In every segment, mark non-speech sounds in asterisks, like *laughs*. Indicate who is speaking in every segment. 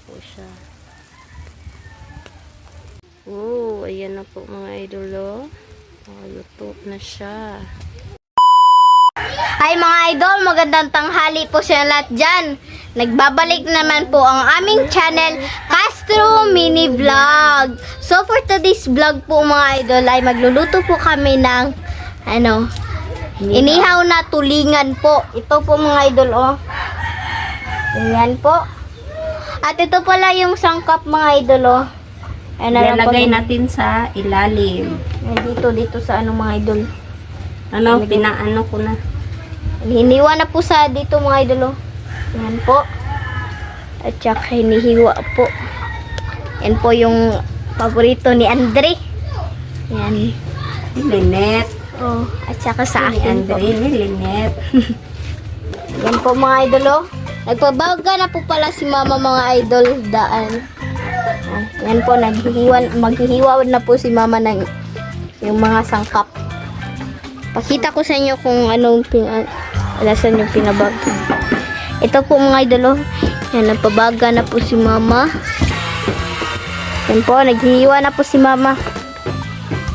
Speaker 1: po siya. Oh, ayan na po mga idol, oh. Oh, luto na siya.
Speaker 2: Hi mga idol, magandang tanghali po sa lahat dyan. Nagbabalik naman po ang aming channel, Castro Mini Vlog. So for today's vlog po mga idol ay magluluto po kami ng ano, inihaw na tulingan po. Ito po mga idol oh. Yan po. At ito pala yung sangkap mga idol oh. Ayan na po.
Speaker 1: Ilalagay natin sa ilalim.
Speaker 2: Ayan, Dito, dito sa ano mga idol.
Speaker 1: Ano, pinaano ko na.
Speaker 2: Hiniwa na po sa dito mga idolo. Yan po. At saka hinihiwa po. Yan po yung paborito ni Andre. Yan.
Speaker 1: Linet.
Speaker 2: Oh, at saka sa akin po.
Speaker 1: Andre, ni Linet. *laughs*
Speaker 2: Yan po mga idolo. Nagpabaga na po pala si mama mga idol daan. Yan, yan po, naghihiwa, maghihiwa na po si mama ng yung mga sangkap. Pakita ko sa inyo kung anong pin, alasan yung pinabag. Ito po mga idolo. Yan, nagpabaga na po si mama. Yan po, naghihiwa na po si mama.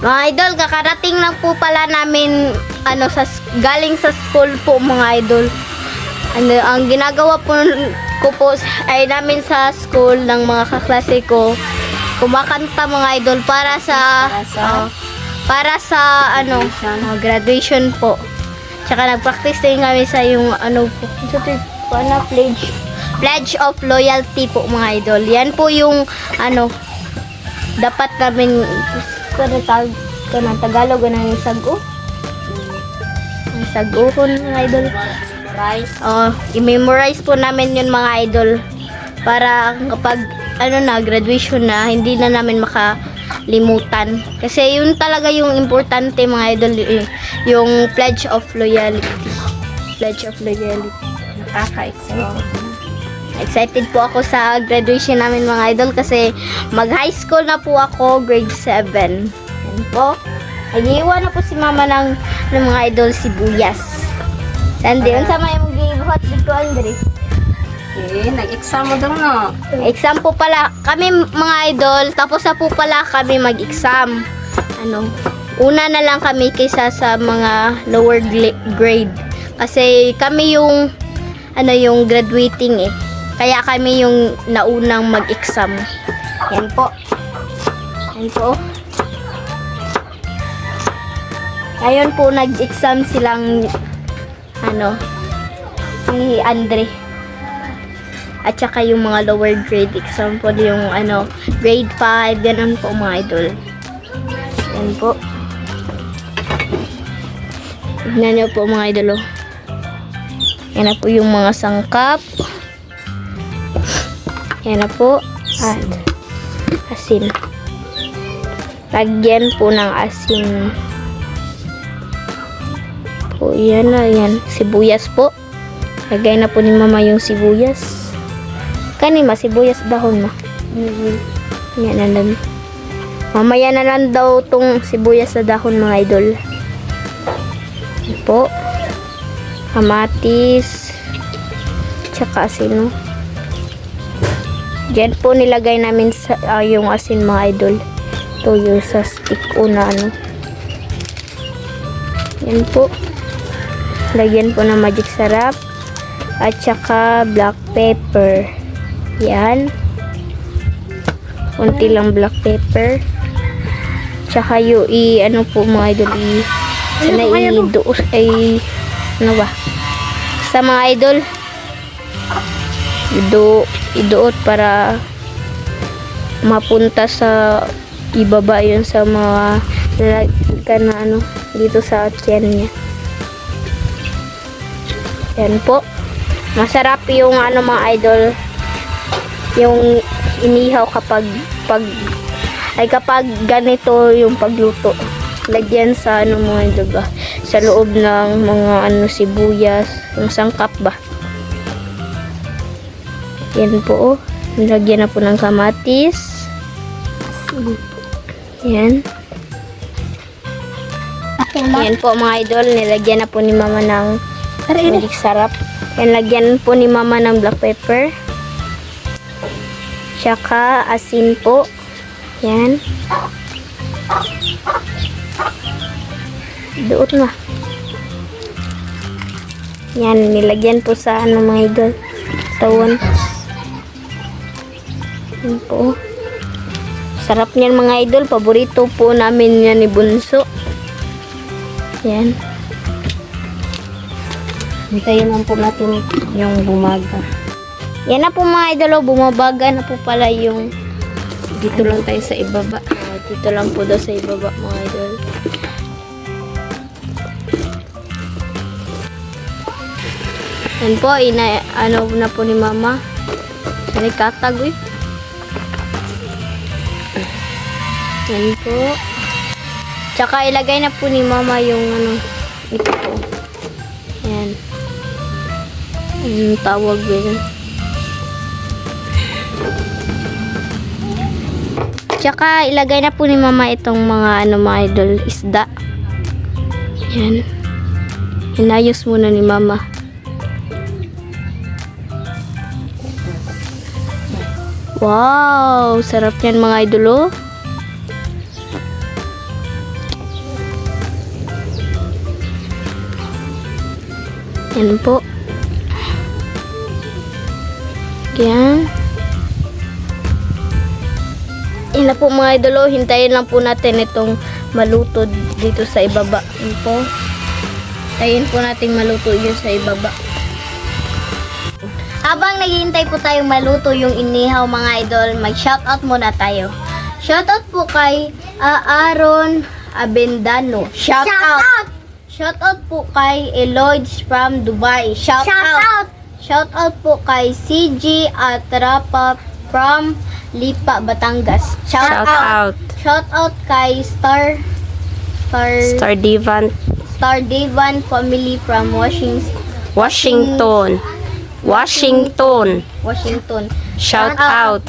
Speaker 2: Mga idol, kakarating lang po pala namin ano sa galing sa school po mga idol. Ano, ang ginagawa po ko po ay namin sa school ng mga kaklase ko kumakanta mga idol para sa
Speaker 1: Para sa?
Speaker 2: oh, para sa ano
Speaker 1: Graduation.
Speaker 2: oh, graduation po. Tsaka nag-practice din kami sa yung ano po. Sa ano, pledge pledge of loyalty po mga idol. Yan po yung ano dapat namin ano tawag ko ng Tagalog yung sago. Ang saguhon mga idol.
Speaker 1: Rice.
Speaker 2: Oh, i-memorize po namin yun mga idol. Para kapag ano na graduation na hindi na namin makalimutan. Kasi yun talaga yung importante mga idol y- yung pledge of loyalty. Pledge of loyalty.
Speaker 1: Nakaka-excite.
Speaker 2: excited po ako sa graduation namin mga idol kasi mag high school na po ako grade 7 yan po. Nagiiwan na po si mama ng, ng mga idol sibuyas. Sandy,
Speaker 1: Para-
Speaker 2: unsa may mong gibuhat dito Andre?
Speaker 1: Eh, nag-exam mo daw, no?
Speaker 2: Exam po pala kami mga idol, tapos na po pala kami mag-exam. Ano, una na lang kami kaysa sa mga lower grade. Kasi kami yung ano yung graduating eh. Kaya kami yung naunang mag-exam. Yan po. Yan po. Ngayon po nag-exam silang ano si Andre. At saka yung mga lower grade example yung ano grade 5 ganun po mga idol. Yan po. Tignan nyo po mga idol oh. yan na po yung mga sangkap. Yan na po. At asin. Lagyan po ng asin po yan na yan sibuyas po lagay na po ni mama yung sibuyas Kani ma, sibuyas dahon ma. Yan na lang. Mamaya na lang daw tong sibuyas sa dahon mga idol. Yan po. Kamatis. Tsaka asin no. Diyan po nilagay namin sa, ah, yung asin mga idol. Ito yung sa stick o na ano. Yan po. Lagyan po ng magic sarap. At saka black pepper. Yan. Kunti lang black pepper. Tsaka yung i, ano po mga idol, i, sana i-duos, ay, ano ba? Sa mga idol, idu, iduot para mapunta sa ibaba yun sa mga lalagyan na ano, dito sa tiyan niya. Yan po. Masarap yung ano mga idol, yung inihaw kapag pag ay kapag ganito yung pagluto. Lagyan sa ano mga diba sa loob ng mga ano sibuyas. Yung sangkap ba? Yan po oh. Lagyan na po ng kamatis. Yan. Yan po mga idol. Nilagyan na po ni mama ng magic sarap yan lagyan po ni mama ng black pepper Tsaka asin po. Yan. Doon na. Yan, nilagyan po sa ano mga idol. Tawon. Yan po. Sarap niyan mga idol. Paborito po namin yan ni Bunso. Yan.
Speaker 1: Hintayin lang po natin yung bumaga.
Speaker 2: Yan na po mga idol. oh. Bumabaga na po pala yung
Speaker 1: Dito lang tayo sa ibaba.
Speaker 2: Dito lang po daw sa ibaba mga idol. Yan po, ina, ano na po ni mama. Sanay katag eh. Yan po. Tsaka ilagay na po ni mama yung ano, ito po. Yan. Anong tawag yun? Tsaka ilagay na po ni mama itong mga ano mga idol isda. Yan. Inayos muna ni mama. Wow! Sarap yan mga idol oh. Yan po. Yan. Yan na po mga idolo, hintayin lang po natin itong maluto dito sa ibaba. Yan po. Hintayin po natin maluto yun sa ibaba. Habang naghihintay po tayong maluto yung inihaw mga idol, mag-shoutout muna tayo. Shoutout po kay Aaron Abendano. Shoutout! Shoutout po kay Eloids from Dubai. Shoutout! Shoutout po kay CG Atrapa from Lipa, Batangas.
Speaker 1: Shout out.
Speaker 2: Shoutout kay Star Star
Speaker 1: Star Divan,
Speaker 2: Star Devan family from Washington.
Speaker 1: Washington. Washington.
Speaker 2: Washington.
Speaker 1: Shout out.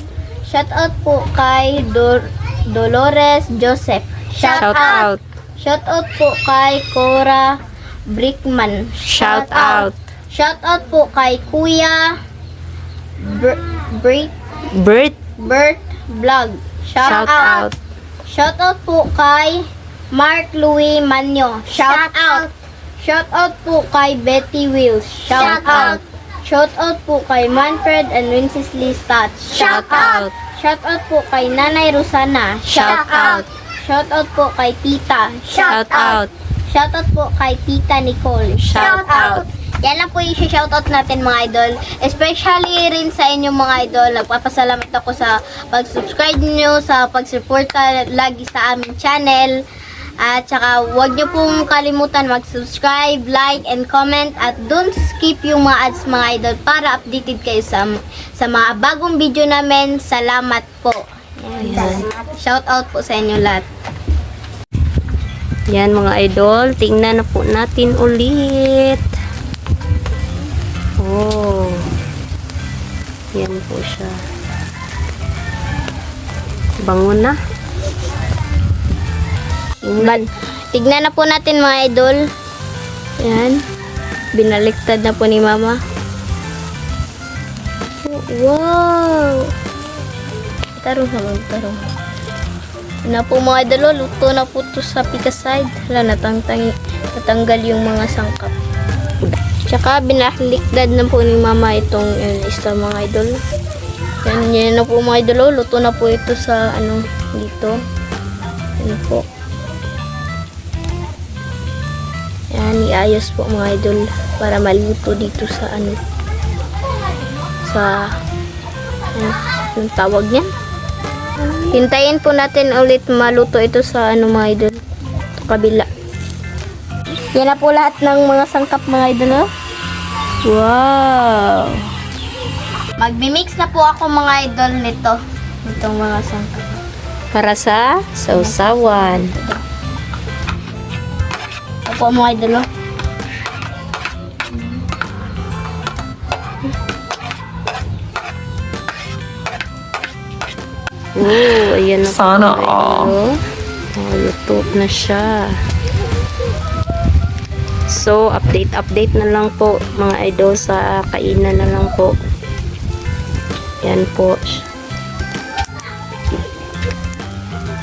Speaker 2: Shoutout po kay Dor- Dolores Joseph.
Speaker 1: Shout out.
Speaker 2: Shoutout po kay Cora Brickman.
Speaker 1: Shout out.
Speaker 2: Shoutout po kay Kuya Brick
Speaker 1: Bert,
Speaker 2: Bert Vlog.
Speaker 1: shout out.
Speaker 2: Shoutout po kay Mark Louis Manyo. Shout, out. Shoutout po kay Betty Wills. Shout,
Speaker 1: Shout out.
Speaker 2: Shoutout po kay Manfred and Wencesley Stats.
Speaker 1: Shout out.
Speaker 2: Shoutout po kay Nanay Rosana.
Speaker 1: Shout out.
Speaker 2: Shoutout po kay Tita.
Speaker 1: Shout out.
Speaker 2: Shoutout po kay Tita Nicole.
Speaker 1: Shout out.
Speaker 2: Yan lang po yung shoutout natin mga idol. Especially rin sa inyong mga idol. Nagpapasalamat ako sa pag-subscribe nyo, sa pag-suporta lagi sa aming channel. At saka huwag nyo pong kalimutan mag-subscribe, like, and comment. At don't skip yung mga ads mga idol para updated kayo sa, sa mga bagong video namin. Salamat po. Yan. Shoutout po sa inyo lahat.
Speaker 1: Yan mga idol, tingnan na po natin ulit. Oh. Yan po siya. Bango na.
Speaker 2: But, tignan na po natin mga idol. Yan. Binaliktad na po ni mama. Wow! Tarong naman, tarong. Na po mga idol, luto na po to sa pika side. Hala, natangtang, natanggal yung mga sangkap. Tsaka binaliktad na po ni mama itong yun, isa mga idol. Yan, yan na po mga idol, oh, luto na po ito sa ano, dito. Yan po. Yan, iayos po mga idol para maluto dito sa ano sa ano, yung tawag niyan. Hintayin po natin ulit maluto ito sa ano mga idol sa kabila. Yan na po lahat ng mga sangkap mga idol. Oh. Wow! Magmi-mix na po ako mga idol nito. Itong mga sangkap.
Speaker 1: Para sa sausawan.
Speaker 2: Opo mga idol. oh.
Speaker 1: Oh, ayan na po.
Speaker 3: Sana all.
Speaker 1: Oh, luto na siya. So, update-update na lang po mga idol sa kainan na lang po. Yan po.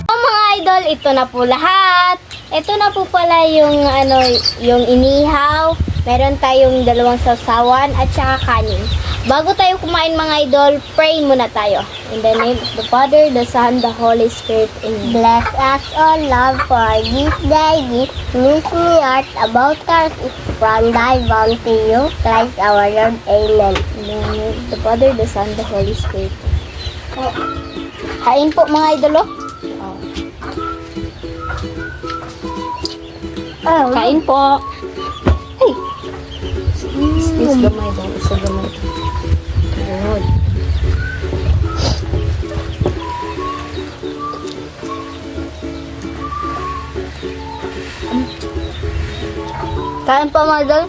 Speaker 2: So, mga idol, ito na po lahat. Ito na po pala yung, ano, yung inihaw. Meron tayong dalawang sasawan at saka kanin. Bago tayo kumain mga idol, pray muna tayo. In the name of the Father, the Son, the Holy Spirit. Amen. Bless us all, love, for this day, this mystery art about us from thy bounty you, Christ our Lord. Amen. In the name of the Father, the Son, the Holy Spirit. Oh. Kain po mga idol, oh.
Speaker 1: Kain po.
Speaker 2: Ay.
Speaker 1: Please gamay daw. Isa gamay. Good.
Speaker 2: Kain pa mga idol.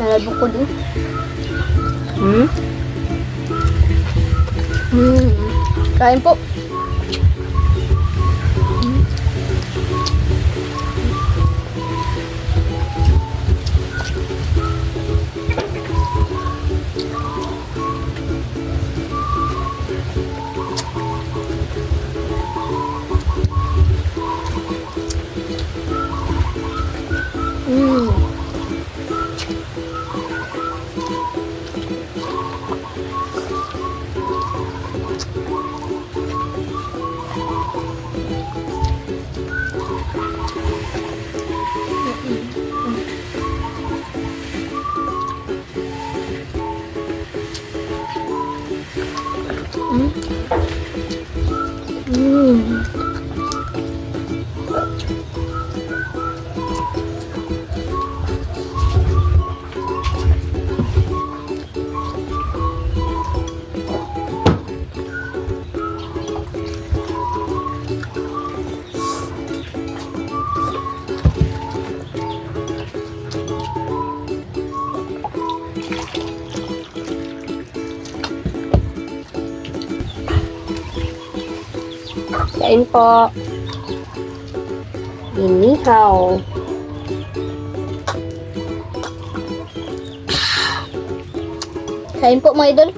Speaker 2: Nalabok ko din.
Speaker 1: Hmm?
Speaker 2: Hmm. Kain po.
Speaker 1: Kain po. Inihaw.
Speaker 2: Kain po mga idol.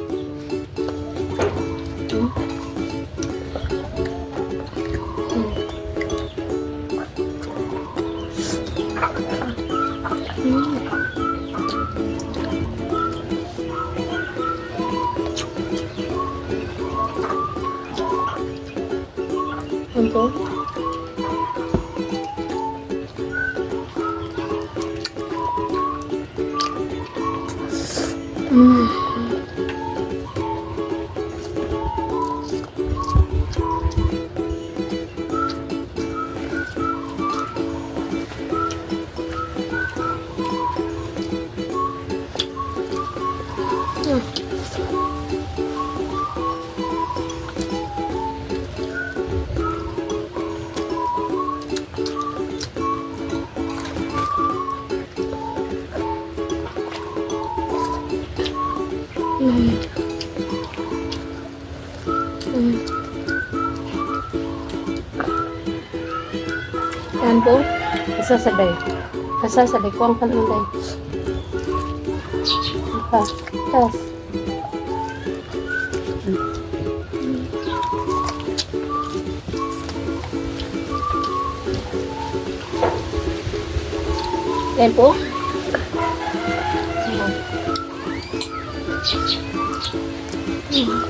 Speaker 1: Kain po. Kasasabay. Kasasabay. Kuwang ka naman tayo. Pa. Tas.
Speaker 2: Kain po. Mm.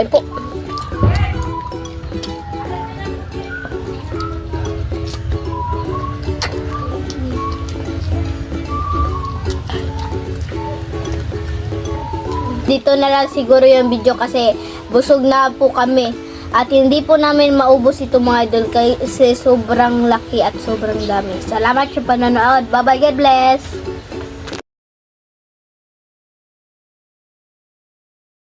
Speaker 2: Kain po. Dito na lang siguro yung video kasi busog na po kami. At hindi po namin maubos ito mga idol kasi sobrang laki at sobrang dami. Salamat sa panonood. Bye-bye. God bless.